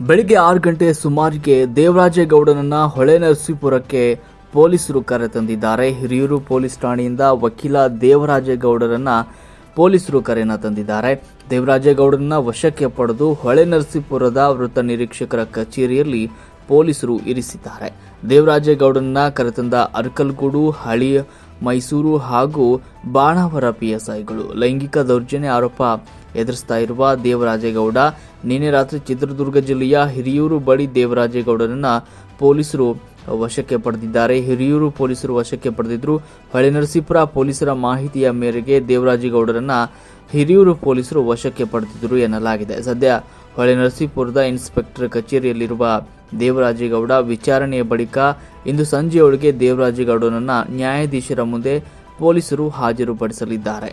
ಬೆಳಿಗ್ಗೆ ಆರು ಗಂಟೆ ಸುಮಾರಿಗೆ ದೇವರಾಜೇಗೌಡನನ್ನ ಹೊಳೆನರಸೀಪುರಕ್ಕೆ ಪೊಲೀಸರು ಕರೆತಂದಿದ್ದಾರೆ ಹಿರಿಯೂರು ಪೊಲೀಸ್ ಠಾಣೆಯಿಂದ ವಕೀಲ ದೇವರಾಜೇಗೌಡರನ್ನ ಪೊಲೀಸರು ಕರೆಯನ್ನ ತಂದಿದ್ದಾರೆ. ದೇವರಾಜೇಗೌಡರನ್ನ ವಶಕ್ಕೆ ಪಡೆದು ಹೊಳೆನರಸೀಪುರದ ವೃತ್ತ ನಿರೀಕ್ಷಕರ ಕಚೇರಿಯಲ್ಲಿ ಪೊಲೀಸರು ಇರಿಸಿದ್ದಾರೆ. ದೇವರಾಜೇಗೌಡರನ್ನ ಕರೆತಂದ ಅರ್ಕಲ್ಗೂಡು, ಹಳಿ ಮೈಸೂರು ಹಾಗೂ ಬಾಣಾವರ ಪಿಎಸ್ಐಗಳು. ಲೈಂಗಿಕ ದೌರ್ಜನ್ಯ ಆರೋಪ ಎದುರಿಸ್ತಾ ಇರುವ ದೇವರಾಜೇಗೌಡ, ನಿನ್ನೆ ರಾತ್ರಿ ಚಿತ್ರದುರ್ಗ ಜಿಲ್ಲೆಯ ಹಿರಿಯೂರು ಬಳಿ ದೇವರಾಜೇಗೌಡರನ್ನ ಪೊಲೀಸರು ವಶಕ್ಕೆ ಪಡೆದಿದ್ದಾರೆ. ಹಿರಿಯೂರು ಪೊಲೀಸರು ವಶಕ್ಕೆ ಪಡೆದಿದ್ರು ಹೊಳೆನರಸೀಪುರ ಪೊಲೀಸರ ಮಾಹಿತಿಯ ಮೇರೆಗೆ ದೇವರಾಜೇಗೌಡರನ್ನ ಹಿರಿಯೂರು ಪೊಲೀಸರು ವಶಕ್ಕೆ ಪಡೆದಿದ್ರು ಎನ್ನಲಾಗಿದೆ. ಸದ್ಯ ಹೊಳೆನರಸೀಪುರದ ಇನ್ಸ್ಪೆಕ್ಟರ್ ಕಚೇರಿಯಲ್ಲಿರುವ ದೇವರಾಜೇಗೌಡ ವಿಚಾರಣೆಯ ಬಳಿಕ ಇಂದು ಸಂಜೆಯೊಳಗೆ ದೇವರಾಜೇಗೌಡನನ್ನ ನ್ಯಾಯಾಧೀಶರ ಮುಂದೆ ಪೊಲೀಸರು ಹಾಜರುಪಡಿಸಲಿದ್ದಾರೆ.